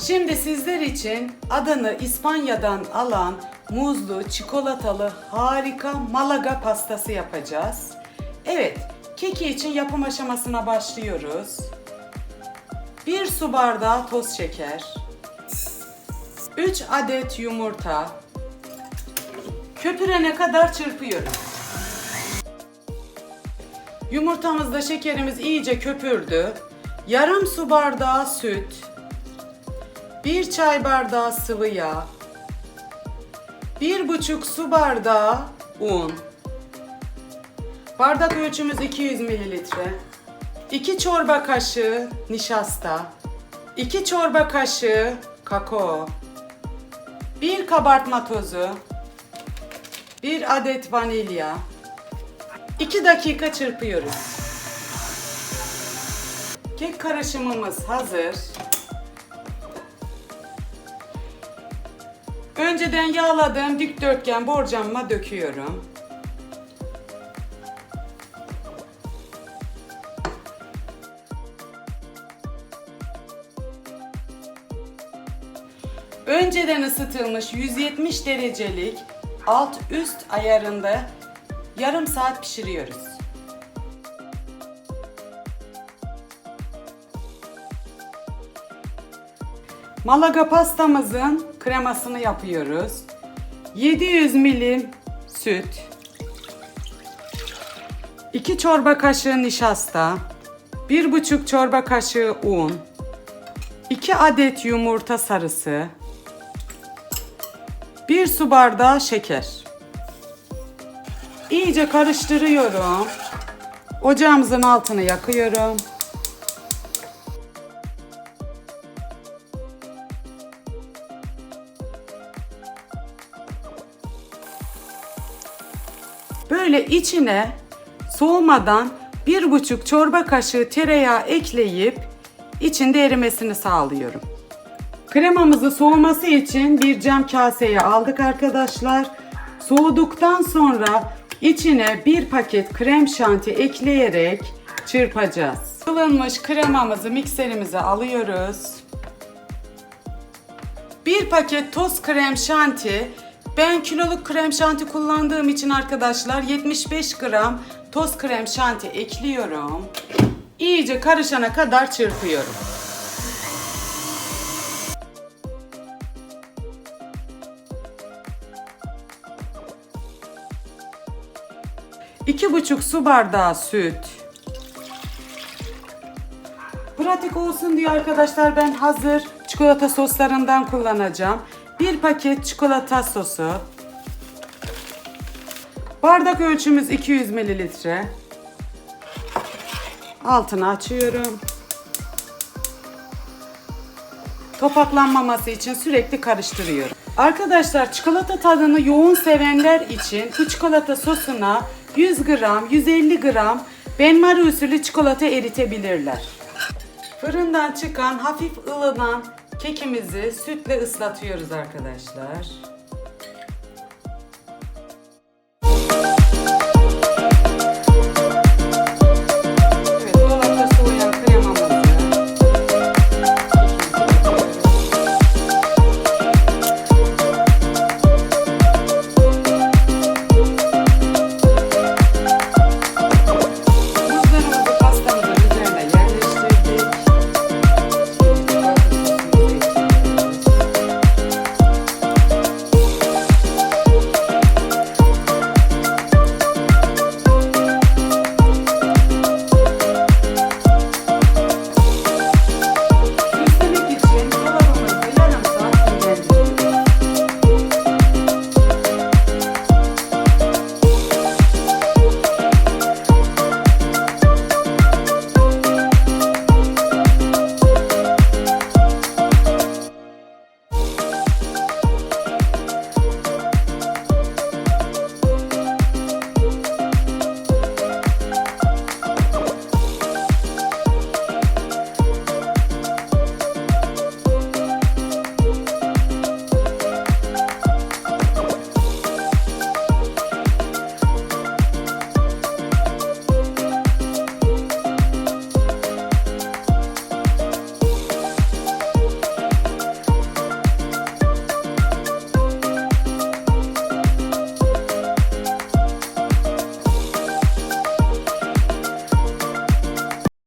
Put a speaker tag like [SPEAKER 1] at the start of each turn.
[SPEAKER 1] Şimdi sizler için adını İspanya'dan alan muzlu, çikolatalı harika Malaga pastası yapacağız. Evet, keki için yapım aşamasına başlıyoruz. 1 su bardağı toz şeker, 3 adet yumurta, köpürene kadar çırpıyoruz. Yumurtamızda şekerimiz iyice köpürdü. Yarım su bardağı süt, 1 çay bardağı sıvı yağ, 1,5 su bardağı un, bardak ölçümüz 200 mililitre, 2 çorba kaşığı nişasta, 2 çorba kaşığı kakao, 1 kabartma tozu, 1 adet vanilya, 2 dakika çırpıyoruz. Kek karışımımız hazır. Önceden yağladığım dikdörtgen borcamıma döküyorum. Önceden ısıtılmış 170 derecelik alt üst ayarında yarım saat pişiriyoruz. Malaga pastamızın kremasını yapıyoruz. 700 milim süt, 2 çorba kaşığı nişasta, 1,5 çorba kaşığı un, 2 adet yumurta sarısı, 1 su bardağı şeker. İyice karıştırıyorum. Ocağımızın altını yakıyorum. Böyle içine soğumadan bir buçuk çorba kaşığı tereyağı ekleyip içinde erimesini sağlıyorum. Kremamızı soğuması için bir cam kaseye aldık arkadaşlar. Soğuduktan sonra içine bir paket krem şanti ekleyerek çırpacağız. Kılınmış kremamızı mikserimize alıyoruz. Bir paket toz krem şanti. Ben kiloluk krem şanti kullandığım için arkadaşlar 75 gram toz krem şanti ekliyorum. İyice karışana kadar çırpıyorum. İki buçuk su bardağı süt. Pratik olsun diye arkadaşlar ben hazır çikolata soslarından kullanacağım. Bir paket çikolata sosu. Bardak ölçümüz 200 mililitre. Altını açıyorum. Topaklanmaması için sürekli karıştırıyorum. Arkadaşlar çikolata tadını yoğun sevenler için bu çikolata sosuna 100 gram, 150 gram benmari usulü çikolata eritebilirler. Fırından çıkan hafif ılınan kekimizi sütle ıslatıyoruz arkadaşlar.